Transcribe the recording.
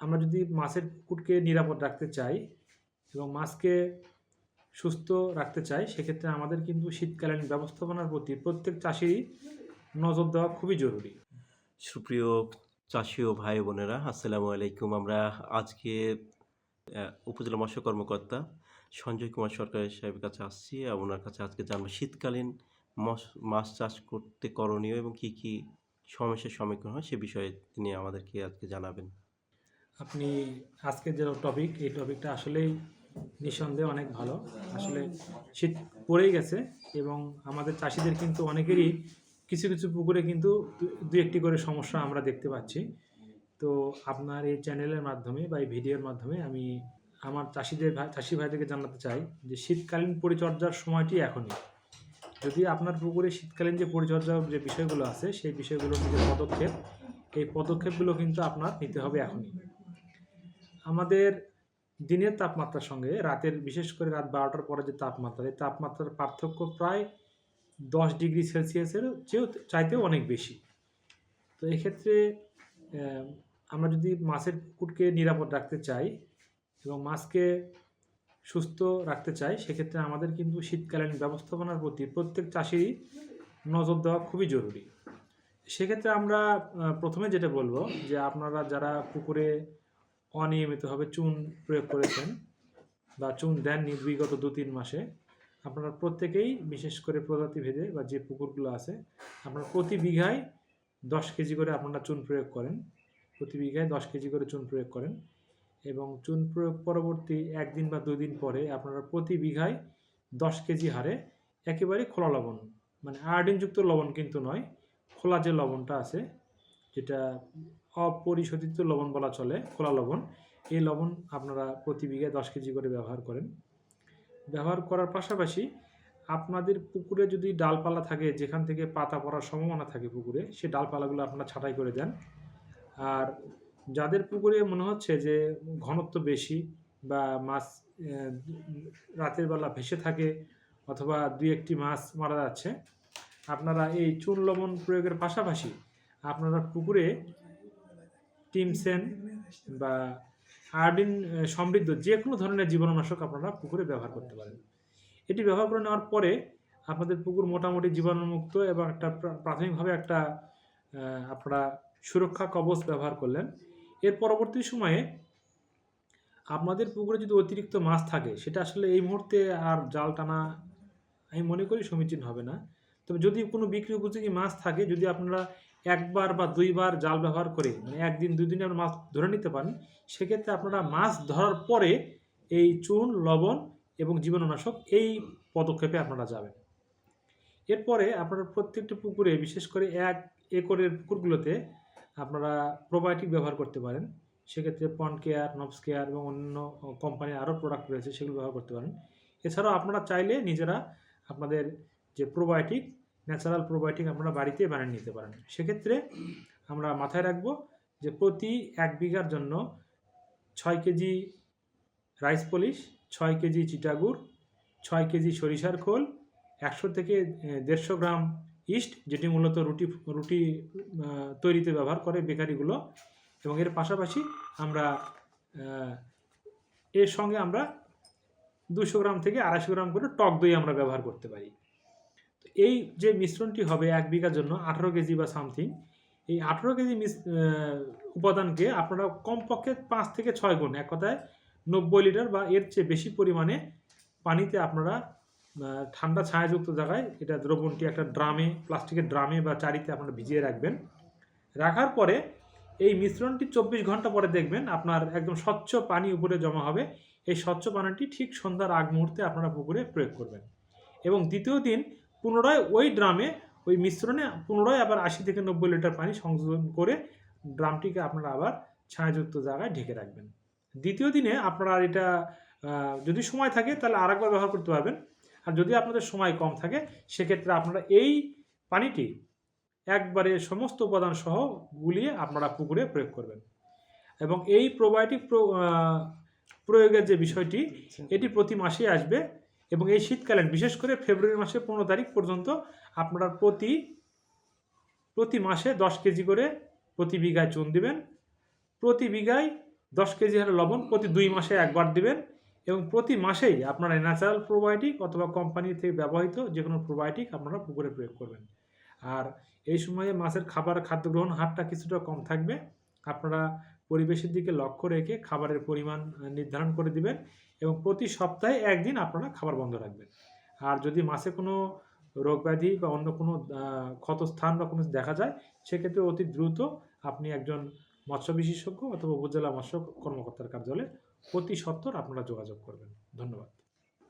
আমরা যদি মাছের পুকুরকে নিরাপদ রাখতে চাই এবং মাছকে সুস্থ রাখতে চাই, সেক্ষেত্রে আমাদের কিন্তু শীতকালীন ব্যবস্থাপনার প্রতি প্রত্যেক চাষিরই নজর দেওয়া খুবই জরুরি। সুপ্রিয় চাষি ও ভাই বোনেরা, আসসালামু আলাইকুম। আমরা আজকে উপজেলা মৎস্য কর্মকর্তা সঞ্জয় কুমার সরকারের সাহেবের কাছে আসছি। ওনার কাছে আজকে জানব শীতকালীন মাছ চাষ করতে করণীয় এবং কি কি সমস্যার সম্মুখীন হয় সে বিষয়ে তিনি আমাদেরকে আজকে জানাবেন। আপনি আজকের যে টপিক এই টপিকটা আসলেই নিঃসন্দেহে অনেক ভালো। আসলে শীত পড়েই গেছে এবং আমাদের চাষিদের কিন্তু অনেকেরই কিছু কিছু পুকুরে কিন্তু দু- একটি করে সমস্যা আমরা দেখতে পাচ্ছি। তো আপনার এই চ্যানেলের মাধ্যমে বা এই ভিডিওর মাধ্যমে আমি আমার চাষিদের চাষি ভাইদেরকে জানাতে চাই যে শীতকালীন পরিচর্যার সময়টি এখনই। যদি আপনার পুকুরে শীতকালীন যে পরিচর্যার যে বিষয়গুলো আছে, সেই বিষয়গুলোর যে পদক্ষেপ, এই পদক্ষেপগুলো কিন্তু আপনার নিতে হবে এখনই। আমাদের দিনের তাপমাত্রার সঙ্গে রাতের বিশেষ করে রাত বারোটার পরে যে তাপমাত্রা, এই তাপমাত্রার পার্থক্য প্রায় দশ ডিগ্রি সেলসিয়াসের চেয়েও চাইতেও অনেক বেশি। তো এক্ষেত্রে আমরা যদি মাছের পুকুরকে নিরাপদ রাখতে চাই এবং মাছকে সুস্থ রাখতে চাই, সেক্ষেত্রে আমাদের কিন্তু শীতকালীন ব্যবস্থাপনার প্রতি প্রত্যেক চাষিরই নজর দেওয়া খুবই জরুরি। সেক্ষেত্রে আমরা প্রথমে যেটা বলব যে আপনারা যারা পুকুরে অনিয়মিতভাবে চুন প্রয়োগ করেছেন বা চুন দেননি বিগত দু তিন মাসে। আপনারা প্রত্যেকেই, বিশেষ করে প্রজাতি ভেদে বা যে পুকুরগুলো আছে, আপনারা প্রতি বিঘায় দশ কেজি করে আপনারা চুন প্রয়োগ করেন। প্রতি বিঘায় দশ কেজি করে চুন প্রয়োগ করেন এবং চুন প্রয়োগ পরবর্তী একদিন বা দুই দিন পরে আপনারা প্রতি বিঘায় দশ কেজি হারে একেবারে খোলা লবণ মানে আয়োডিনযুক্ত লবণ কিন্তু নয়, খোলা যে লবণটা আছে যেটা অপরিশোধিত লবণ বলা চলে, খোলা লবণ, এই লবণ আপনারা প্রতি বিঘায় দশ কেজি করে ব্যবহার করেন। ব্যবহার করার পাশাপাশি আপনাদের পুকুরে যদি ডালপালা থাকে, যেখান থেকে পাতা পড়ার সম্ভাবনা থাকে পুকুরে, সে ডালপালাগুলো আপনারা ছাঁটাই করে দেন। আর যাদের পুকুরে মনে হচ্ছে যে ঘনত্ব বেশি বা মাছ রাতের বেলা ভেসে থাকে অথবা দুই একটি মাছ মারা যাচ্ছে, আপনারা এই চুন লবণ প্রয়োগের পাশাপাশি আপনারা পুকুরে টিমসেন বা আয়োডিন সমৃদ্ধ যে কোনো ধরনের জীবাণুনাশক আপনারা পুকুরে ব্যবহার করতে পারেন। এটি ব্যবহার করে নেওয়ার পরে আপনাদের পুকুর মোটামুটি জীবাণুমুক্ত এবং একটা প্রা- প্রাথমিকভাবে একটা আপনারা সুরক্ষা কবচ ব্যবহার করলেন। এর পরবর্তী সময়ে আপনাদের পুকুরে যদি অতিরিক্ত মাছ থাকে, সেটা আসলে এই মুহূর্তে আর জাল টানা আমি মনে করি সমীচীন হবে না। তবে যদি কোনো বিক্রি উপযোগী মাছ থাকে, যদি আপনারা একবার বা দুইবার জাল ব্যবহার করে মানে একদিন দুই দিনে আপনারা মাছ ধরে নিতে পারেন সেক্ষেত্রে আপনারা মাছ ধরার পরে এই চুন, লবণ এবং জীবাণুনাশক এই পদক্ষেপে আপনারা যাবেন। এরপরে আপনারা প্রত্যেকটি পুকুরে, বিশেষ করে এক একরের পুকুরগুলোতে আপনারা প্রোবায়োটিক ব্যবহার করতে পারেন। সেক্ষেত্রে পন কেয়ার নবস কেয়ার এবং অন্য কোম্পানির আরও প্রোডাক্ট রয়েছে, সেগুলো ব্যবহার করতে পারেন। এছাড়াও আপনারা চাইলে নিজেরা আপনাদের যে প্রোবায়োটিক ন্যাচারাল প্রোবায়োটিক আপনারা বাড়িতে বানিয়ে নিতে পারেন। সেক্ষেত্রে আমরা মাথায় রাখব যে প্রতি এক বিঘার জন্য ছয় কেজি রাইস পলিশ, ছয় কেজি চিটাগুড়, ছয় কেজি সরিষার খোল, একশো থেকে দেড়শো গ্রাম ইস্ট, যেটি মূলত রুটি রুটি তৈরিতে ব্যবহার করে বেকারিগুলো। এবং এর পাশাপাশি আমরা এর সঙ্গে আমরা দুশো গ্রাম থেকে আড়াইশো গ্রাম করে টক দই আমরা ব্যবহার করতে পারি। এই যে মিশ্রণটি হবে এক বিঘার জন্য আঠারো কেজি বা সামথিং, এই আঠারো কেজি উপাদানকে আপনারা কমপক্ষে পাঁচ থেকে ছয় গুণ, এক কথায় নব্বই লিটার বা এর চেয়ে বেশি পরিমাণে পানিতে আপনারা ঠান্ডা ছায়াযুক্ত জায়গায় এটা দ্রবণটি একটা ড্রামে, প্লাস্টিকের ড্রামে বা চারিতে আপনারা ভিজিয়ে রাখবেন। রাখার পরে এই মিশ্রণটি চব্বিশ ঘণ্টা পরে দেখবেন আপনার একদম স্বচ্ছ পানি উপরে জমা হবে। এই স্বচ্ছ পানিটি ঠিক সন্ধ্যার আগ মুহূর্তে আপনারা পুকুরে প্রয়োগ করবেন। এবং দ্বিতীয় দিন পুনরায় ওই ড্রামে ওই মিশ্রণে পুনরায় আবার আশি থেকে নব্বই লিটার পানি সংযোজন করে ড্রামটিকে আপনারা আবার ছায়াযুক্ত জায়গায় ঢেকে রাখবেন। দ্বিতীয় দিনে আপনারা এটা যদি সময় থাকে তাহলে আরেকবার ব্যবহার করতে পারবেন। আর যদি আপনাদের সময় কম থাকে সেক্ষেত্রে আপনারা এই পানিটি একবারে সমস্ত উপাদান সহ গুলিয়ে আপনারা পুকুরে প্রয়োগ করবেন। এবং এই প্রোবায়োটিক প্রয়োগের যে বিষয়টি এটি প্রতি মাসে আসবে। এবং এই শীতকালীন বিশেষ করে ফেব্রুয়ারি মাসের পনেরো তারিখ পর্যন্ত আপনারা প্রতি প্রতি মাসে দশ কেজি করে প্রতি বিঘায় চুন দিবেন। প্রতি বিঘায় দশ কেজি হারে লবণ প্রতি দুই মাসে একবার দিবেন এবং প্রতি মাসেই আপনারা ন্যাচারাল প্রোবায়োটিক অথবা কোম্পানি থেকে ব্যবহৃত যে কোনো প্রোবায়োটিক আপনারা পুকুরে প্রয়োগ করবেন। আর এই সময়ে মাছের খাবার খাদ্য গ্রহণ হারটা কিছুটা কম থাকবে। আপনারা পরিবেশের দিকে লক্ষ্য রেখে খাবারের পরিমাণ নির্ধারণ করে দিবেন এবং প্রতি সপ্তাহে একদিন আপনারা খাবার বন্ধ রাখবেন। আর যদি মাসে কোনো রোগ ব্যাধি বা অন্য কোনো ক্ষতস্থান বা কোনো দেখা যায়, সেক্ষেত্রে অতি দ্রুত আপনি একজন মৎস্য বিশেষজ্ঞ অথবা উপজেলা মৎস্য কর্মকর্তার কার্যালয়ে অতি সত্বর আপনারা যোগাযোগ করবেন। ধন্যবাদ।